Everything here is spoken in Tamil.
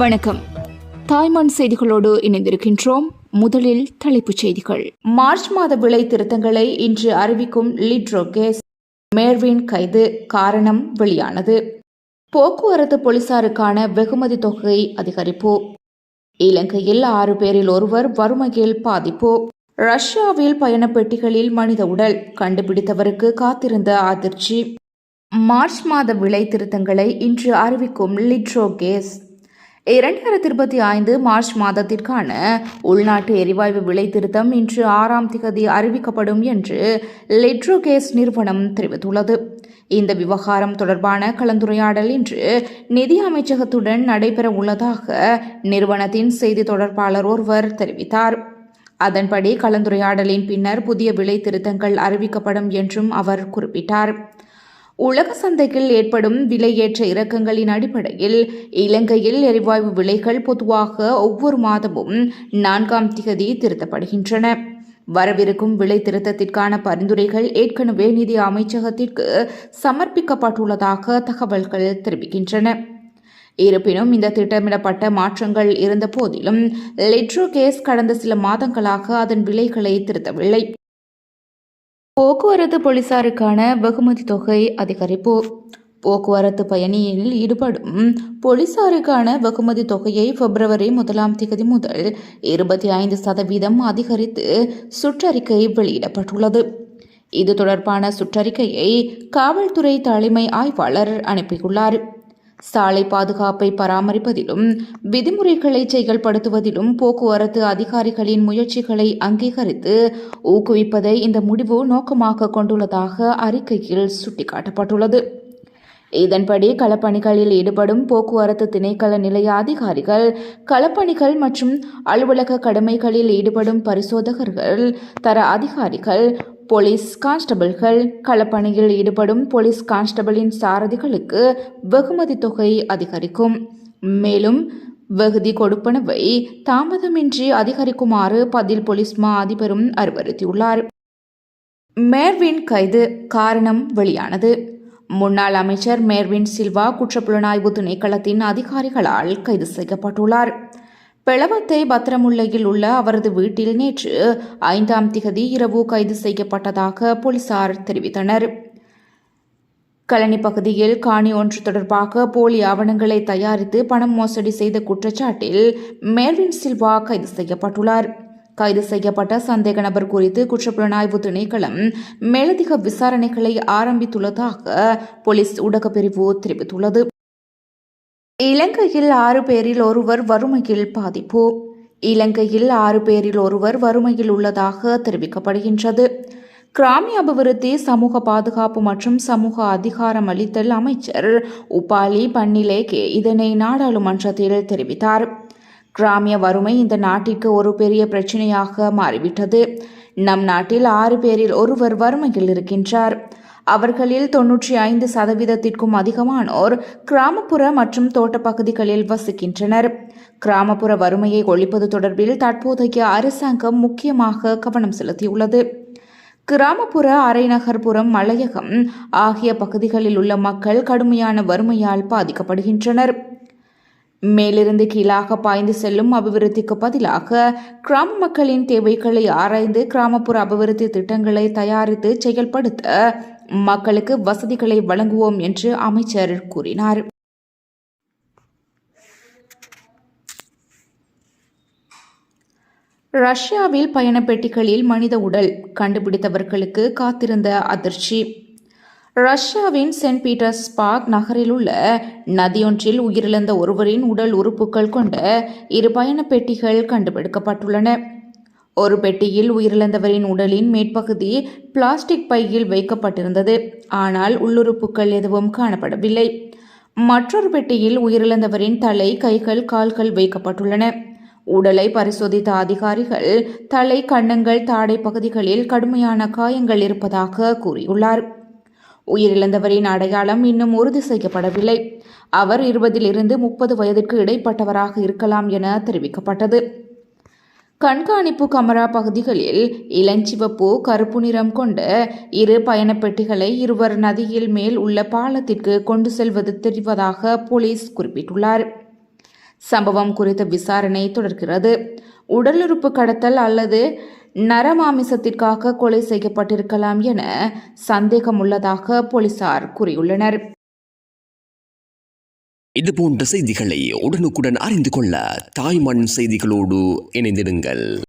வணக்கம். தாய்மான் செய்திகளோடு இணைந்திருக்கின்றோம். முதலில் தலைப்புச் செய்திகள். மார்ச் மாத விலை திருத்தங்களை இன்று அறிவிக்கும் லிட்ரோகேஸ் மேர்வின் கைது காரணம் வெளியானது. போக்குவரத்து போலீசாருக்கான வெகுமதி தொகை அதிகரிப்பு. இலங்கையில் ஆறு பேரில் ஒருவர் வறுமையில் பாதிப்பு. ரஷ்யாவில் பயணப் பெட்டிகளில் மனித உடல் கண்டுபிடித்தவருக்கு காத்திருந்த அதிர்ச்சி. மார்ச் மாத விலை திருத்தங்களை இன்று அறிவிக்கும் லிட்ரோ கேஸ். இரண்டாயிரத்தி இருபத்தி ஐந்து மார்ச் மாதத்திற்கான உள்நாட்டு எரிவாயு விலை திருத்தம் இன்று ஆறாம் திகதி அறிவிக்கப்படும் என்று லெட்ரோகேஸ் நிறுவனம் தெரிவித்துள்ளது. இந்த விவகாரம் தொடர்பான கலந்துரையாடல் இன்று நிதி அமைச்சகத்துடன் நடைபெற உள்ளதாக நிறுவனத்தின் செய்தி தொடர்பாளர் ஒருவர் தெரிவித்தார். அதன்படி கலந்துரையாடலின் பின்னர் புதிய விலை திருத்தங்கள் அறிவிக்கப்படும் என்றும் அவர் குறிப்பிட்டார். உலக சந்தையில் ஏற்படும் விலையேற்ற இறக்கங்களின் அடிப்படையில் இலங்கையில் எரிவாயு விலைகள் பொதுவாக ஒவ்வொரு மாதமும் நான்காம் திகதி திருத்தப்படுகின்றன. வரவிருக்கும் விலை திருத்தத்திற்கான பரிந்துரைகள் ஏற்கனவே நிதி அமைச்சகத்திற்கு சமர்ப்பிக்கப்பட்டுள்ளதாக தகவல்கள் தெரிவிக்கின்றன. இருப்பினும் இந்த திட்டமிடப்பட்ட மாற்றங்கள் இருந்த போதிலும் லெட்ரோ கேஸ் கடந்த சில மாதங்களாக அதன் விலைகளை திருத்தவில்லை. போக்குவரத்து போலீசாருக்கான வெகுமதி தொகை அதிகரிப்பு. போக்குவரத்து பயணியில் ஈடுபடும் போலீசாருக்கான வெகுமதி தொகையை பிப்ரவரி முதலாம் தேதி முதல் இருபத்தி ஐந்து சதவீதம் அதிகரித்து சுற்றறிக்கை வெளியிடப்பட்டுள்ளது. இது தொடர்பான சுற்றறிக்கையை காவல்துறை தலைமை ஆய்வாளர் அனுப்பியுள்ளார். சாலை பாதுகாப்பை பராமரிப்பதிலும் விதிமுறைகளை செயல்படுத்துவதிலும் போக்குவரத்து அதிகாரிகளின் முயற்சிகளை அங்கீகரித்து ஊக்குவிப்பதை இந்த முடிவு நோக்கமாக கொண்டுள்ளதாக அறிக்கையில் சுட்டிக்காட்டப்பட்டுள்ளது. இதன்படி களப்பணிகளில் ஈடுபடும் போக்குவரத்து திணைக்கள நிலைய அதிகாரிகள் களப்பணிகள் மற்றும் அலுவலக கடமைகளில் ஈடுபடும் பரிசோதகர்கள் தர அதிகாரிகள் போலீஸ் கான்ஸ்டபிள்கள் களப்பணியில் ஈடுபடும் போலீஸ் கான்ஸ்டபிளின் சாரதிகளுக்கு வெகுமதி தொகை அதிகரிக்கும். மேலும் வெகுதி கொடுப்பனவை தாமதமின்றி அதிகரிக்குமாறு பதில் போலீஸ் மா அதிபரும் அறிவுறுத்தியுள்ளார். மேர்வின் கைது காரணம் வெளியானது. முன்னாள் அமைச்சர் மேர்வின் சில்வா குற்றப்புலனாய்வு திணைக்களத்தின் அதிகாரிகளால் கைது செய்யப்பட்டுள்ளார். பெளவத்தை பத்திரமுல்லையில் உள்ள அவரது வீட்டில் நேற்று ஐந்தாம் திகதி இரவு கைது செய்யப்பட்டதாக போலீசார் தெரிவித்தனர். கலனி பகுதியில் காணி ஒன்று தொடர்பாக போலி ஆவணங்களை தயாரித்து பணம் மோசடி செய்த குற்றச்சாட்டில் மேர்வின் சில்வா கைது செய்யப்பட்டுள்ளார். கைது செய்யப்பட்ட சந்தேக நபர் குறித்து குற்றப்புலனாய்வு திணைக்களம் மேலதிக விசாரணைகளை ஆரம்பித்துள்ளதாக போலீஸ் ஊடகப்பிரிவு தெரிவித்துள்ளது. இலங்கையில் ஆறு பேரில் ஒருவர் வறுமையில் பாதிப்பு. இலங்கையில் ஆறு பேரில் ஒருவர் வறுமையில் உள்ளதாக தெரிவிக்கப்படுகின்றது. கிராமிய அபிவிருத்தி சமூக பாதுகாப்பு மற்றும் சமூக அதிகாரம் அளித்தல் அமைச்சர் உபாலி பன்னிலேகே இதனை நாடாளுமன்றத்தில் தெரிவித்தார். கிராமிய வறுமை இந்த நாட்டிற்கு ஒரு பெரிய பிரச்சனையாக மாறிவிட்டது. நம் நாட்டில் ஆறு பேரில் ஒருவர் வறுமையில் இருக்கின்றார். அவர்களில் தொன்னூற்றி ஐந்து சதவீதத்திற்கும் அதிகமானோர் கிராமப்புற மற்றும் தோட்டப்பகுதிகளில் வசிக்கின்றனர். கிராமப்புற வறுமையை ஒழிப்பது தொடர்பில் தற்போதைய அரசாங்கம் முக்கியமாக கவனம் செலுத்தியுள்ளது. கிராமப்புற அரைநகர்புறம் மலையகம் ஆகிய பகுதிகளில் உள்ள மக்கள் கடுமையான வறுமையால் பாதிக்கப்படுகின்றனர். மேலிருந்து கீழாக பாய்ந்து செல்லும் அபிவிருத்திக்கு பதிலாக கிராம மக்களின் தேவைகளை ஆராய்ந்து கிராமப்புற அபிவிருத்தி திட்டங்களை தயாரித்து செயல்படுத்த மக்களுக்கு வசதிகளை வழங்குவோம் என்று அமைச்சர் கூறினார். ரஷ்யாவில் பயணப்பெட்டிகளில் மனித உடல் கண்டுபிடித்தவர்களுக்கு காத்திருந்த அதிர்ச்சி. ரஷ்யாவின் சென்ட் பீட்டர்ஸ்பார்க் நகரில் உள்ள நதியொன்றில் உயிரிழந்த ஒருவரின் உடல் உறுப்புகள் கொண்ட இரு பயணப்பெட்டிகள் கண்டுபிடிக்கப்பட்டுள்ளன. ஒரு பெட்டியில் உயிரிழந்தவரின் உடலின் மேற்பகுதி பிளாஸ்டிக் பையில் வைக்கப்பட்டிருந்தது. ஆனால் உள்ளுறுப்புகள் எதுவும் காணப்படவில்லை. மற்றொரு பெட்டியில் உயிரிழந்தவரின் தலை கைகள் கால்கள் வைக்கப்பட்டுள்ளன. உடலை பரிசோதித்த அதிகாரிகள் தலை கன்னங்கள் தாடை பகுதிகளில் கடுமையான காயங்கள் இருப்பதாக கூறியுள்ளார். உயிரிழந்தவரின் அடையாளம் இன்னும் உறுதி செய்யப்படவில்லை. அவர் இருபதிலிருந்து முப்பது வயதிற்கு இடைப்பட்டவராக இருக்கலாம் என தெரிவிக்கப்பட்டது. கண்காணிப்பு கமரா பகுதிகளில் இளஞ்சிவப்பு கருப்பு நிறம் கொண்ட இரு பயணப்பெட்டிகளை இருவர் நதியில் மேல் உள்ள பாலத்திற்கு கொண்டு செல்வது தெரிவதாக போலீஸ் குறிப்பிட்டுள்ளார். சம்பவம் குறித்த விசாரணை தொடர்கிறது. உடலுறுப்பு கடத்தல் அல்லது நரமாமிசத்திற்காக கொலை செய்யப்பட்டிருக்கலாம் என சந்தேகம் உள்ளதாக போலீசார் கூறியுள்ளனர். இது போன்ற செய்திகளை உடனுக்குடன் அறிந்து கொள்ள தாய்மண் செய்திகளோடு இணைந்திடுங்கள்.